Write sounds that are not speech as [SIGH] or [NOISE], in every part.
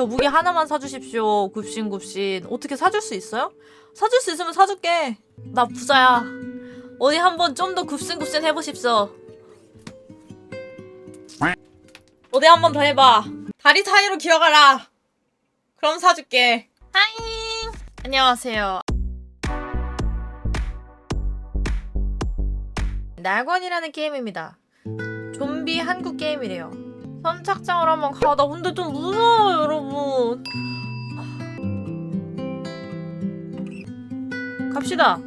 저 무기 하나만 사주십시오. 굽신굽신. 어떻게 사줄 수 있어요? 사줄 수 있으면 사줄게. 나 부자야. 어디 한번 좀 더 굽신굽신 해보십시오. 어디 한번 더 해봐. 다리 사이로 기어가라. 그럼 사줄게. 하이. 안녕하세요. 낙원이라는 게임입니다. 좀비 한국 게임이래요. 선착장으로 한번 가. 나 근데 좀 무서워요, 여러분. 갑시다.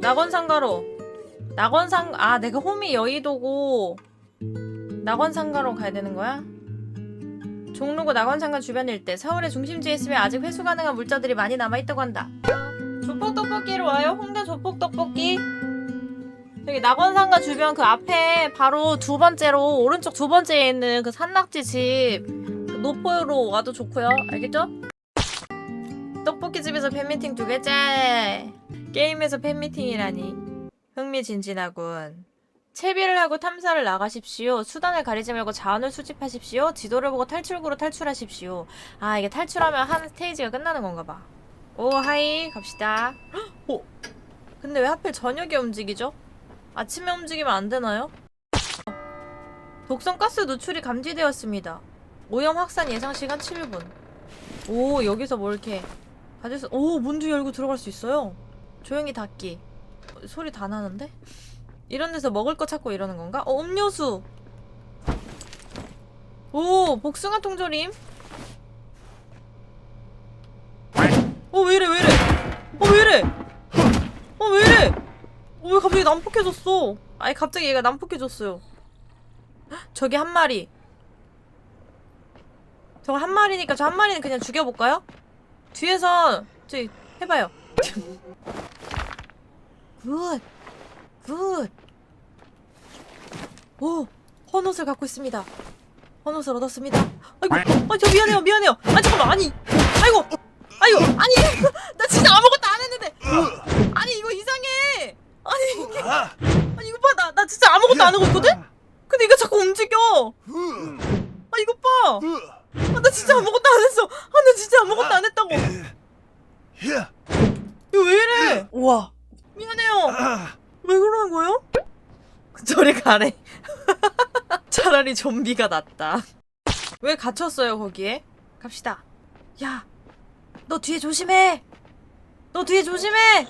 낙원상가로. 낙원상, 아, 내가 홈이 여의도고, 낙원상가로 가야 되는 거야? 종로구 낙원상가 주변 일대, 서울의 중심지에 있으며 아직 회수 가능한 물자들이 많이 남아있다고 한다. 조폭떡볶이로 와요? 홍대 조폭떡볶이? 여기 낙원상가 주변 그 앞에 바로 두 번째로 오른쪽 두 번째에 있는 그 산낙지 집그 노포로 와도 좋고요. 알겠죠? 떡볶이 집에서 팬미팅 두 개째. 게임에서 팬미팅이라니 흥미진진하군. 채비를 하고 탐사를 나가십시오. 수단을 가리지 말고 자원을 수집하십시오. 지도를 보고 탈출구로 탈출하십시오. 아 이게 탈출하면 한 스테이지가 끝나는 건가 봐. 오 하이 갑시다. 헉, 오 근데 왜 하필 저녁에 움직이죠? 아침에 움직이면 안 되나요? 독성 가스 누출이 감지되었습니다. 오염 확산 예상 시간 7분. 오, 여기서 뭐 이렇게 가질 수, 오, 문도 열고 들어갈 수 있어요. 조용히 닫기. 어, 소리 다 나는데? 이런 데서 먹을 거 찾고 이러는 건가? 어, 음료수. 오, 복숭아 통조림. 어, 왜 이래, 왜 이래? 어, 왜 이래? 어, 왜 이래? 어, 왜 갑자기 난폭해졌어? 아니 갑자기 얘가 난폭해졌어요. 헉, 저기 한 마리. 저거 한 마리니까 저 한 마리는 그냥 죽여볼까요? 뒤에서 저기 해봐요. 굿, 굿. 오, 헌옷을 갖고 있습니다. 헌옷을 얻었습니다. 아이고, 아, 저 미안해요, 미안해요. 아 잠깐만, 아니, 아이고, 아이고, 아니, [LAUGHS] 나 진짜 아무것도 안 했는데. 아니 이거 이상해. 아니 이게 아니 이거 봐. 나 나 진짜 아무것도 안 하고 있거든? 근데 이거 자꾸 움직여. 아 이거 봐 아 나 진짜 아무것도 안 했어. 아 나 진짜 아무것도 안 했다고. 이거 왜 이래? 우와. 미안해요. 왜 그러는 거예요? 저리 가래. [LAUGHS] 차라리 좀비가 낫다. 왜 갇혔어요 거기에? 갑시다. 야 너 뒤에 조심해 너 뒤에 조심해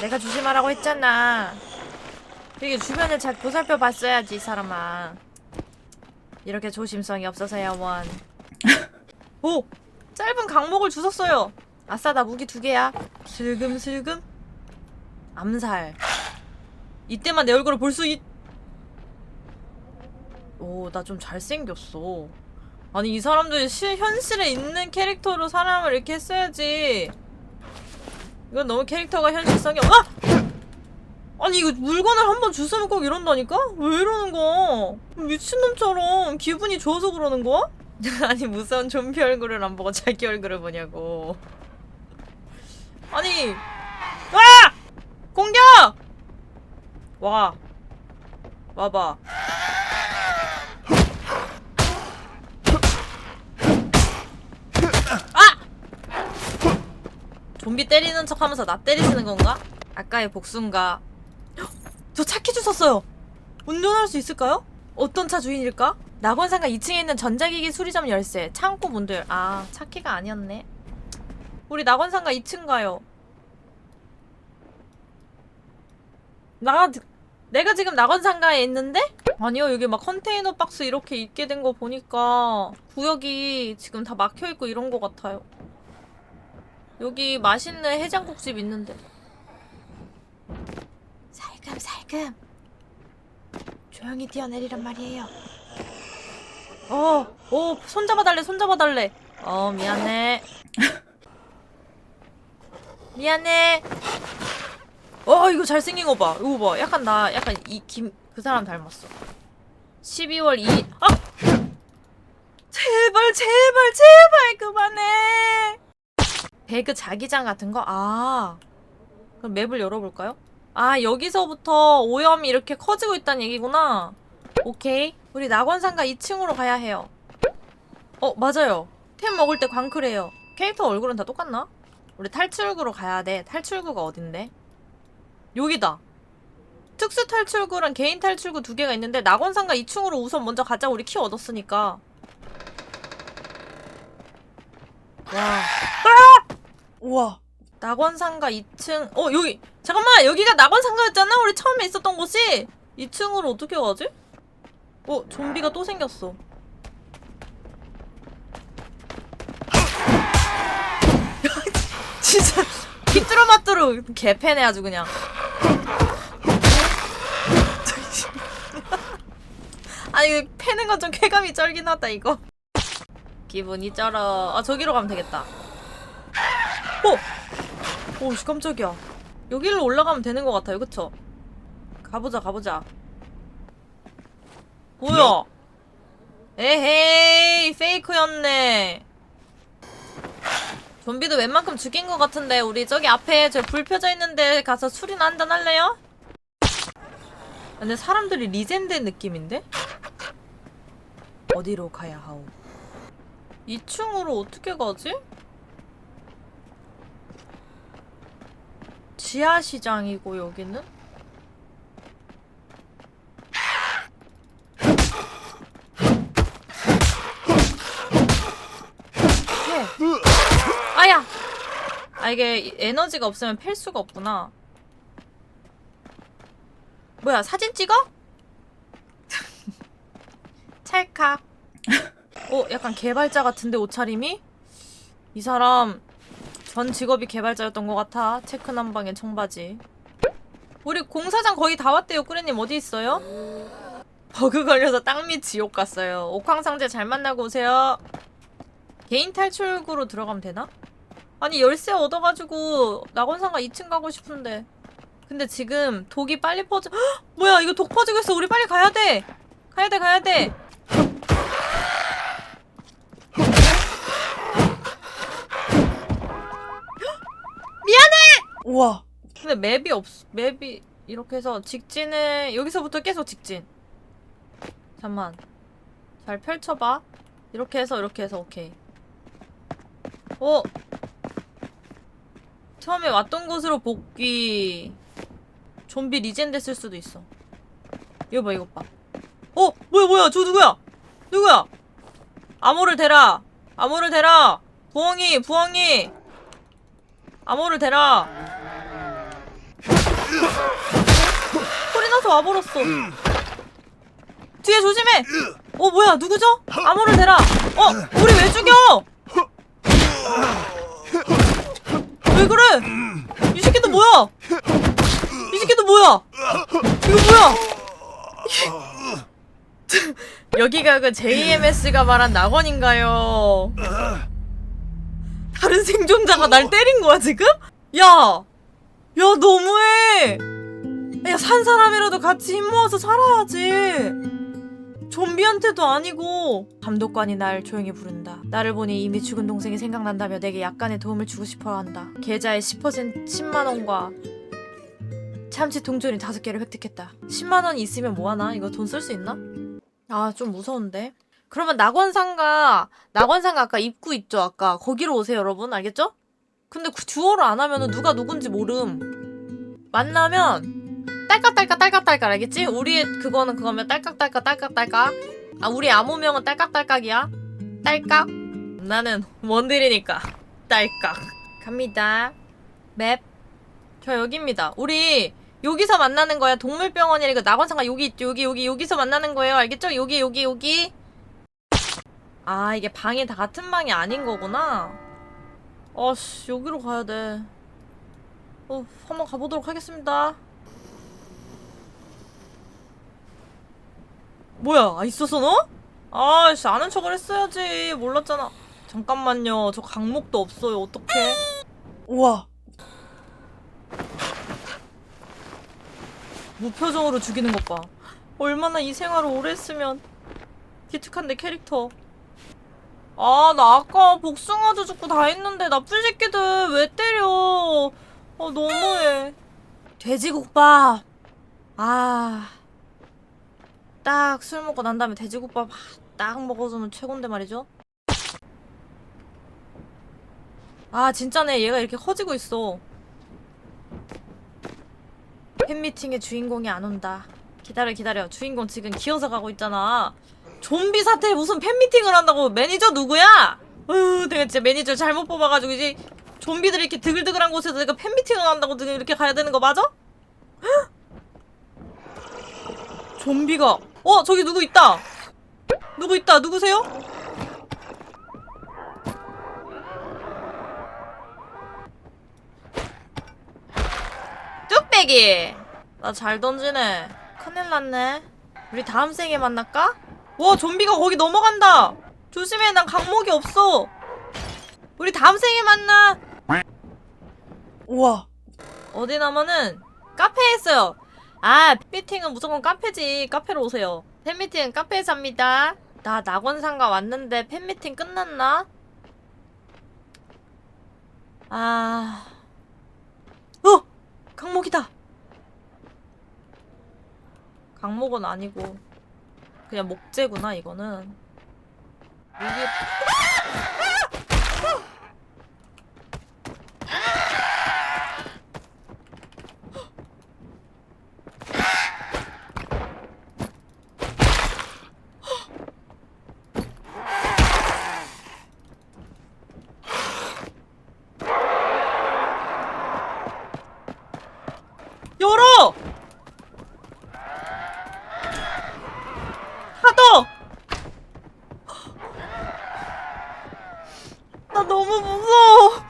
내가 조심하라고 했잖아. 되게 주변을 잘 보살펴 봤어야지, 이 사람아. 이렇게 조심성이 없어서야 원. [LAUGHS] 오! 짧은 강목을 주웠어요. 아싸, 나 무기 두 개야. 슬금슬금. 암살. 이때만 내 얼굴을 볼 수 있... 오, 나 좀 잘생겼어. 아니, 이 사람들 실, 현실에 있는 캐릭터로 사람을 이렇게 했어야지. 이건 너무 캐릭터가 현실성이 없... 아! 아니 이거 물건을 한번 주스면 꼭 이런다니까? 왜 이러는 거야? 미친놈처럼 기분이 좋아서 그러는 거야? [LAUGHS] 아니 무서운 좀비 얼굴을 안 보고 자기 얼굴을 보냐고 아니 와! 공격! 와 와봐 좀비 때리는 척 하면서 나 때리시는 건가? 아까의? 헉, 저 차 키 주웠어요! 운전할 수 있을까요? 어떤 차 주인일까? 낙원상가 2층에 있는 전자기기 수리점 열쇠, 창고 문들. 아, 차 키가 아니었네. 우리 낙원상가 2층 가요. 나, 내가 지금 낙원상가에 있는데? 아니요, 여기 막 컨테이너 박스 이렇게 있게 된 거 보니까 구역이 지금 다 막혀있고 이런 거 같아요. 여기 맛있는 해장국집 있는데. 살금살금. 조용히 뛰어내리란 말이에요. 어, 어, 손 잡아달래, 손 잡아달래. 어, 미안해. [LAUGHS] 미안해. 어, 이거 잘생긴 거 봐. 이거 봐. 약간 나, 약간 이 김, 그 사람 닮았어. 12월 2일, 아! 제발, 제발, 제발, 그만해! 배그 자기장 같은 거? 아. 그럼 맵을 열어볼까요? 아, 여기서부터 오염이 이렇게 커지고 있다는 얘기구나. 오케이. 우리 낙원상가 2층으로 가야 해요. 어 맞아요 템 먹을 때 광클해요 캐릭터 얼굴은 다 똑같나? 우리 탈출구로 가야 돼 탈출구가 어딘데? 여기다 특수 탈출구랑 개인 탈출구 두 개가 있는데 낙원상가 2층으로 우선 먼저 가자 우리 키 얻었으니까 와 우와. 낙원상가 2층 어 여기 잠깐만 여기가 낙원상가였잖아? 우리 처음에 있었던 곳이? 2층으로 어떻게 가지? 어 좀비가 또 생겼어. [LAUGHS] 진짜 휘뚜루마뚜루 개패네 아주 그냥. [LAUGHS] 아니 이거 패는 건 좀 쾌감이 쩔긴 하다 이거. 기분이 쩔어. 아 저기로 가면 되겠다 어! 오씨 깜짝이야 여기로 올라가면 되는 것 같아요 그쵸? 가보자 가보자 뭐야 에헤이 페이크였네 좀비도 웬만큼 죽인 것 같은데 우리 저기 앞에 저 불 펴져 있는데 가서 술이나 한잔 할래요? 근데 사람들이 리젠된 느낌인데? 어디로 가야 하오? 2층으로 어떻게 가지? 지하시장이고 여기는? 패. 아야! 아 이게 에너지가 없으면 팰 수가 없구나. 뭐야 사진 찍어? [LAUGHS] 찰칵. 어 약간 개발자 같은데 옷차림이? 이 사람 전 직업이 개발자였던 것 같아. 체크 남방의 청바지. 우리 공사장 거의 다 왔대요. 꾸레님 어디 있어요? 버그 걸려서 땅 밑 지옥 갔어요. 옥황상제 잘 만나고 오세요. 개인 탈출구로 들어가면 되나? 아니 열쇠 얻어가지고 낙원상가 2층 가고 싶은데. 근데 지금 독이 빨리 퍼져. 헉! [GASPS] 뭐야 이거 독 퍼지고 있어. 우리 빨리 가야 돼. 가야 돼 가야 돼. 우와. 근데 맵이 없 맵이 이렇게 해서 직진을 여기서부터 계속 직진. 잠만. 잘 펼쳐봐. 이렇게 해서 이렇게 해서 오케이. 어? 처음에 왔던 곳으로 복귀. 좀비 리젠 됐을 수도 있어. 이거 봐 이거 봐. 어? 뭐야 뭐야? 저 누구야? 누구야? 암호를 대라. 암호를 대라. 부엉이 부엉이. 암호를 대라 나서 와버렸어. 뒤에 조심해. 어 뭐야 누구죠? 암호를 대라. 어 우리 왜 죽여? 왜 그래? 이 새끼도 뭐야? 이 새끼도 뭐야? 이거 뭐야? 여기가 그 JMS가 말한 낙원인가요? 다른 생존자가 날 때린 거야 지금? 야! 야 너무해! 야 산 사람이라도 같이 힘 모아서 살아야지 좀비한테도 아니고 감독관이 날 조용히 부른다 나를 보니 이미 죽은 동생이 생각난다며 내게 약간의 도움을 주고 싶어 한다 계좌에 10% 10만 원과 참치 동전이 5개를 획득했다 10만 원이 있으면 뭐 하나? 이거 돈 쓸 수 있나? 아 좀 무서운데 그러면 낙원상가 낙원상가 아까 입구 있죠 아까 거기로 오세요 여러분 알겠죠? 근데 그 주어를 안 하면은 누가 누군지 모름. 만나면 딸깍딸깍 딸깍딸깍 알겠지? 우리 그거는 그거면 딸깍딸깍 딸깍딸깍. 아 우리 암호명은 딸깍딸깍이야. 딸깍. 나는 원딜이니까 딸깍. 갑니다. 맵. 저 여기입니다. 우리 여기서 만나는 거야. 동물병원이니까 낙원상가 여기 있죠. 여기 여기 여기서 만나는 거예요. 알겠죠? 여기 여기 여기. 아 이게 방이 다 같은 방이 아닌 거구나. 아씨 여기로 가야 돼. 어 한번 가보도록 하겠습니다. 뭐야 아, 있었어 너? 아씨 아는 척을 했어야지 몰랐잖아. 잠깐만요 저 강목도 없어요 어떡해? 우와. 무표정으로 죽이는 것 봐. 얼마나 이 생활을 오래 했으면 기특한데 캐릭터. 아, 나 아까 복숭아도 죽고 다 했는데 나쁜 새끼들 왜 때려? 아, 너무해. 돼지국밥. 아. 딱 술 먹고 난 다음에 돼지국밥 딱 먹어주면 최곤데 말이죠. 아 진짜네 얘가 이렇게 커지고 있어 팬미팅의 주인공이 안 온다 기다려 기다려 주인공 지금 기어서 가고 있잖아 좀비 사태에 무슨 팬미팅을 한다고 매니저 누구야? 어휴 내가 진짜 매니저 잘못 뽑아가지고 이제 좀비들이 이렇게 드글드글한 곳에서 내가 팬미팅을 한다고 이렇게 가야 되는 거 맞아? 헉! 좀비가 어 저기 누구 있다. 누구 있다. 누구세요? 뚝배기. 나 잘 던지네. 큰일 났네. 우리 다음 생에 만날까? 와 좀비가 거기 넘어간다. 조심해. 난 강목이 없어. 우리 다음 생에 만나. 우와. 어디 나면은 카페에 있어요 아 팬미팅은 무조건 카페지. 카페로 오세요. 팬미팅은 카페에서 합니다. 나 낙원상가 왔는데 팬미팅 끝났나? 아... 어! 강목이다. 강목은 아니고 그냥 목재구나 이거는. 이게 열어! 하더! 나 너무 무서워.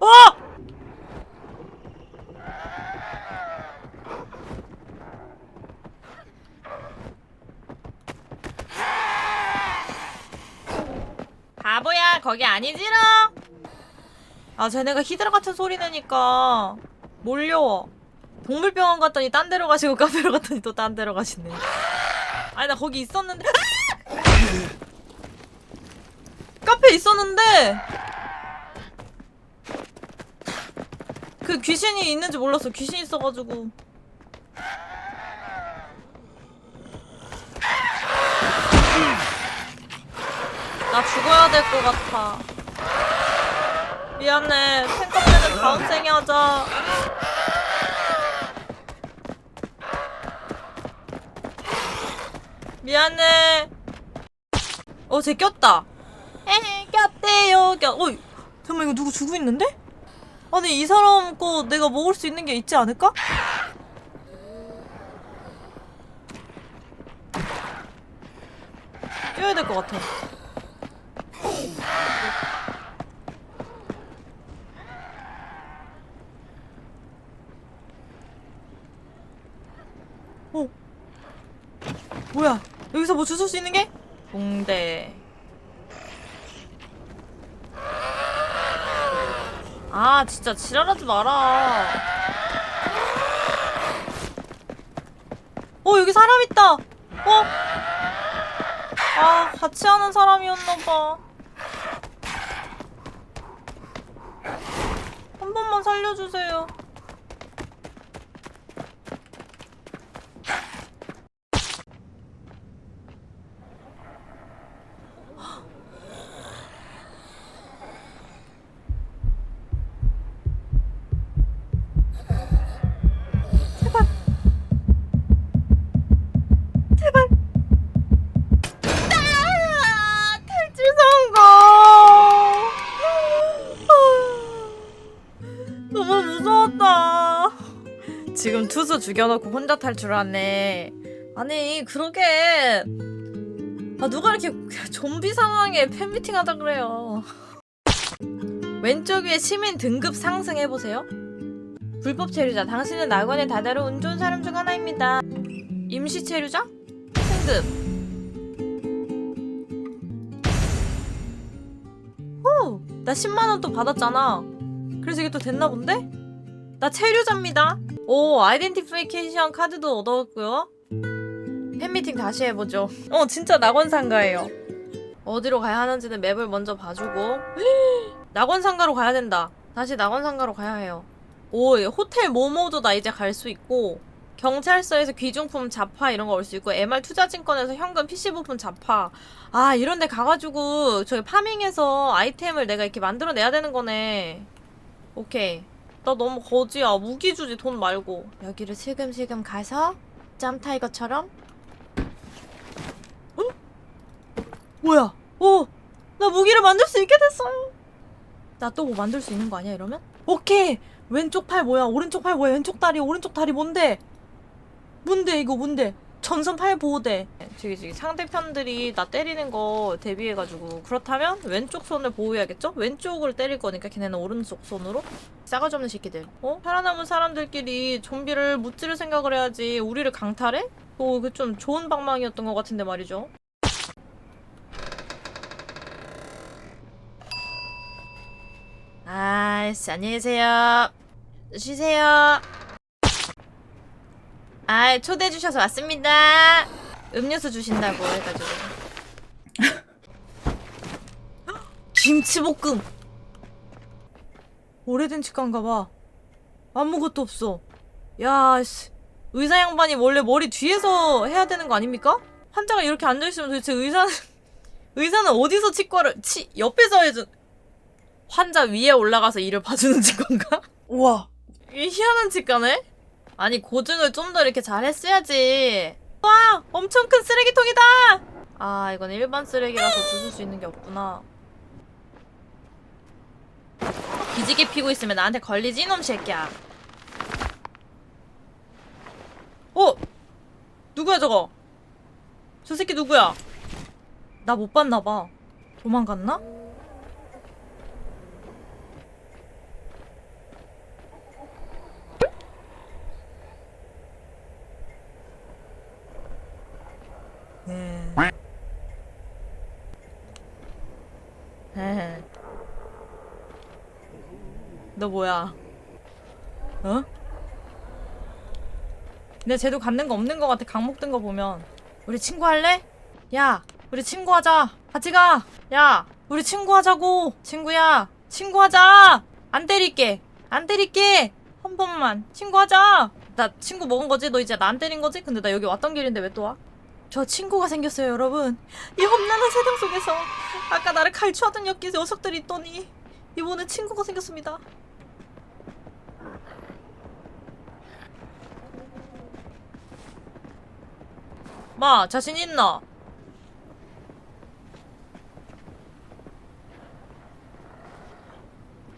어! 바보야, 거기 아니지롱? 아, 쟤네가 히드라 같은 소리 내니까 몰려와. 동물병원 갔더니 딴 데로 가시고 카페로 갔더니 또 딴 데로 가시네. 아니, 나 거기 있었는데. 카페 있었는데. 그 귀신이 있는지 몰랐어. 귀신 있어가지고. 나 죽어야 될 것 같아. 미안해. 팬카페는 다음 생에 하자. 미안해. 어, 쟤 꼈다. 에헤, 꼈대요. 꼈. 어이, 잠깐만, 이거 누구 죽고 있는데? 아니, 이 사람 거 내가 먹을 수 있는 게 있지 않을까? 뛰어야 될 것 같아. 뭐야? 여기서 뭐 주술 수 있는 게? 봉대. 아, 진짜 지랄하지 마라. 어, 여기 사람 있다. 어? 아, 같이 하는 사람이었나 봐. 한 번만 살려주세요. 죽여놓고 혼자 탈출하네. 아니, 그러게. 아, 누가 이렇게 좀비 상황에 팬미팅 하자 그래요. 왼쪽 위에 시민 등급 상승 해보세요. 불법 체류자, 당신은 낙원의 다다로 운 좋은 사람 중 하나입니다. 임시 체류자? 승급. 오, 나 10만 원 또 받았잖아. 그래서 이게 또 됐나 본데? 나 체류자입니다. 오, 아이덴티피케이션 카드도 얻었고요. 팬미팅 다시 해보죠. 어, 진짜 낙원상가예요. 어디로 가야 하는지는 맵을 먼저 봐주고. [GASPS] 낙원상가로 가야 된다. 다시 낙원상가로 가야 해요. 오, 예, 호텔 모모도 나 이제 갈 수 있고. 경찰서에서 귀중품 잡화 이런 거 올 수 있고 MR 투자증권에서 현금 PC 부품 잡화 아 이런 데 가가지고 저기 파밍해서 아이템을 내가 이렇게 만들어내야 되는 거네 오케이 나 너무 거지야. 무기 주지 돈 말고. 여기를 슬금슬금 가서 짬 타이거처럼. 어? 뭐야? 오! 나 무기를 만들 수 있게 됐어요. 나 또 뭐 만들 수 있는 거 아니야 이러면? 오케이. 왼쪽 팔 뭐야? 오른쪽 팔 뭐야? 왼쪽 다리 오른쪽 다리 뭔데? 뭔데 이거 뭔데 전선 팔 보호대 저기 저기 상대편들이 나 때리는 거 대비해가지고 그렇다면 왼쪽 손을 보호해야겠죠? 왼쪽을 때릴 거니까 걔네는 오른쪽 손으로 싸가지 없는 새끼들 어? 살아남은 사람들끼리 좀비를 무찌를 생각을 해야지 우리를 강탈해? 어, 그좀 좋은 방망이였던 것 같은데 말이죠 아이씨 안녕히 계세요 쉬세요 아 초대해 주셔서 왔습니다 음료수 주신다고 해가지고 [GASPS] 김치볶음 오래된 치과인가 봐 아무것도 없어 야 씨. 의사 양반이 원래 머리 뒤에서 해야 되는 거 아닙니까? 환자가 이렇게 앉아있으면 도대체 의사는 [LAUGHS] 의사는 어디서 치과를 치 옆에서 해준 환자 위에 올라가서 일을 봐주는 [LAUGHS] 치과인가? 우와. 이 희한한 치과네? 아니 고증을 좀 더 이렇게 잘 했어야지. 와 엄청 큰 쓰레기통이다! 아 이건 일반 쓰레기라서 주술 수 있는 게 없구나. 기지개 피고 있으면 나한테 걸리지 이놈 새끼야. 어? 누구야 저거? 저 새끼 누구야? 나 못 봤나봐. 도망갔나? 네. [LAUGHS] 너 뭐야? 어? 근데 쟤도 갖는 거 없는 거 같아. 강목 든 거 보면. 우리 친구 할래? 야, 우리 친구 하자. 같이 가. 야, 우리 친구 하자고. 친구야, 친구 하자. 안 때릴게. 안 때릴게. 한 번만. 친구 하자. 나 친구 먹은 거지? 너 이제 나 안 때린 거지? 근데 나 여기 왔던 길인데 왜 또 와? 저 친구가 생겼어요, 여러분. 이 험난한 세상 속에서 아까 나를 갈취하던 엽기 녀석들이 있더니 이번엔 친구가 생겼습니다. 마, 자신 있나?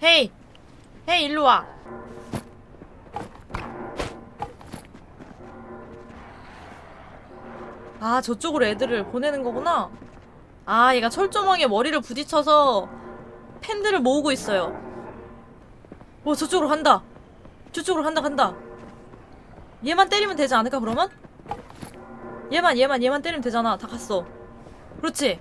헤이! 헤이, 일로 와. 아, 저쪽으로 애들을 보내는 거구나. 아, 얘가 철조망에 머리를 부딪혀서 팬들을 모으고 있어요. 오, 저쪽으로 간다. 저쪽으로 간다, 간다. 얘만 때리면 되지 않을까, 그러면? 얘만, 얘만, 얘만 때리면 되잖아. 다 갔어. 그렇지.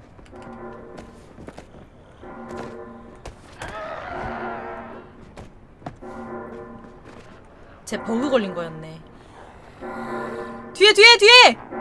제 버그 걸린 거였네. 뒤에, 뒤에, 뒤에!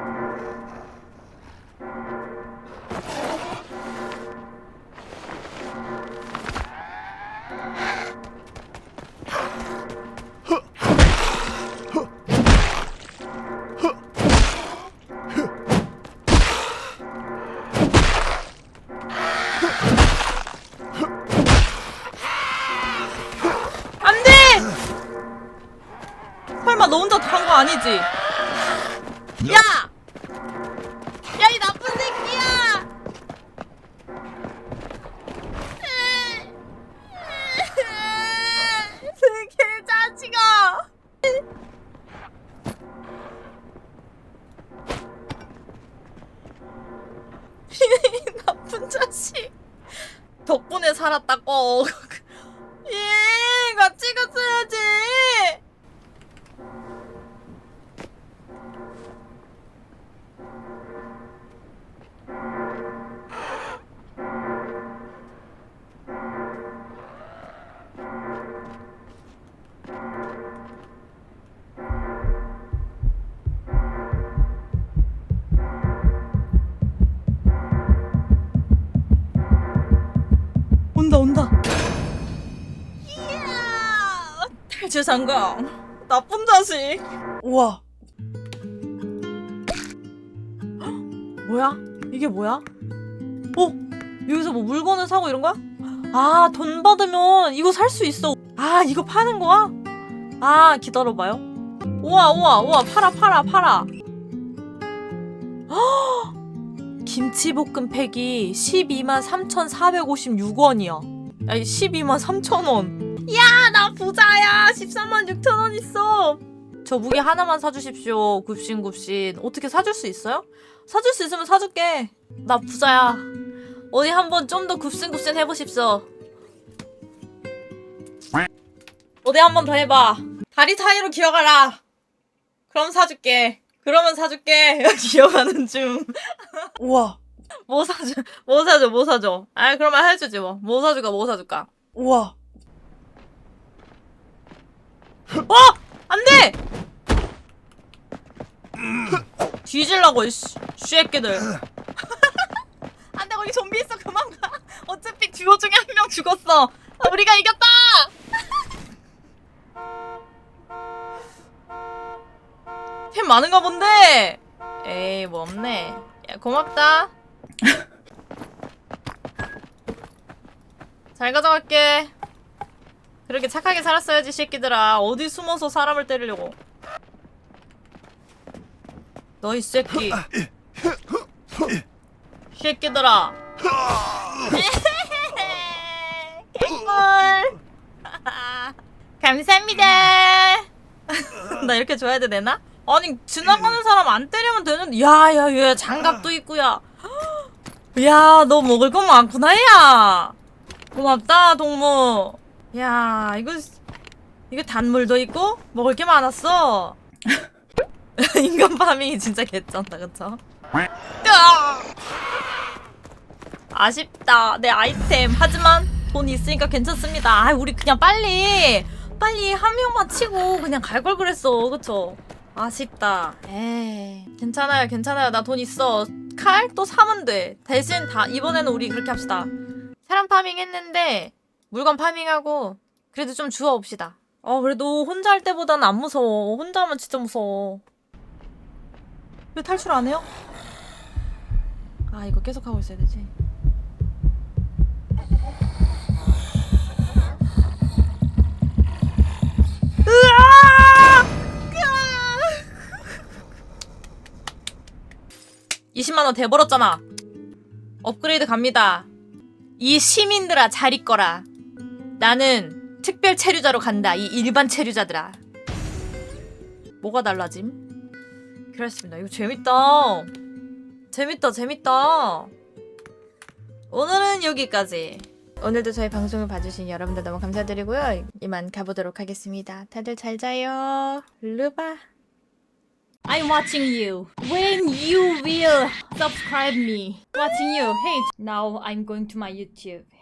야! [LAUGHS] 탈출 성공. 나쁜 자식. 우와. [GASPS] 뭐야? 이게 뭐야? 어? 여기서 뭐 물건을 사고 이런 거야? 아, 돈 받으면 이거 살 수 있어. 아, 이거 파는 거야? 아, 기다려봐요. 우와, 우와, 우와, 팔아, 팔아, 팔아. 김치볶음 팩이 123,456원이야. 아니, 123,000원. 야, 나 부자야. 13만 6천 원 있어. 저 무기 하나만 사주십시오. 굽신굽신. 어떻게 사줄 수 있어요? 사줄 수 있으면 사줄게. 나 부자야. 어디 한번 좀 더 굽신굽신 해보십시오. 어디 한번 더 해봐. 다리 사이로 기어가라. 그럼 사줄게. 그러면 사줄게. [LAUGHS] 기어가는 중. 우와. 뭐 사줘? 뭐 사줘? 뭐 사줘? 아 그러면 해주지 뭐. 뭐 사줄까? 뭐 사줄까? 우와. 어! 안 돼! 뒤질라고, 이 씨, 쉐끼들. 안 돼, 거기 좀비 있어, 그만 가. 어차피 듀오 중에 한 명 죽었어. 아, 우리가 이겼다! [LAUGHS] 템 많은가 본데? 에이, 뭐 없네. 야, 고맙다. [LAUGHS] 잘 가져갈게. 그렇게 착하게 살았어야지 새끼들아. 어디 숨어서 사람을 때리려고. 너 이 새끼. 새끼들아. [LAUGHS] 개꿀. [LAUGHS] 감사합니다. [LAUGHS] 나 이렇게 줘야 돼 되나? 아니 지나가는 사람 안 때리면 되는데 야야 얘 장갑도 있고 야. [GASPS] 야 너 먹을 거 많구나 야. 고맙다 동무 야 이거 이거 단물도 있고 먹을 게 많았어. [LAUGHS] 인간 파밍이 진짜 개쩐다? 으아! 아쉽다. 내 아이템. 하지만 돈 있으니까 괜찮습니다. 아 우리 그냥 빨리 빨리 한 명만 치고 그냥 갈 걸 그랬어. 그쵸? 아쉽다. 에이 괜찮아요 괜찮아요. 나 돈 있어. 칼 또 사면 돼. 대신 다 이번에는 우리 그렇게 합시다. 사람 파밍 했는데 물건 파밍하고 그래도 좀 주워옵시다. 어 그래도 혼자 할 때보다는 안 무서워. 혼자 하면 진짜 무서워. 왜 탈출 안 해요? 아 이거 계속 하고 있어야 되지. 으아! [LAUGHS] 으아! 20만 원 대벌었잖아. 업그레이드 갑니다. 이 시민들아 잘 있거라. 나는 특별 체류자로 간다. 이 일반 체류자들아. 뭐가 달라짐? 그렇습니다. 이거 재밌다. 재밌다, 재밌다. 오늘은 여기까지. 오늘도 저희 방송을 봐주신 여러분들 너무 감사드리고요. 이만 가보도록 하겠습니다. 다들 잘 자요. 루바. I'm watching you. When you will subscribe me. Watching you. Hey, now I'm going to my YouTube.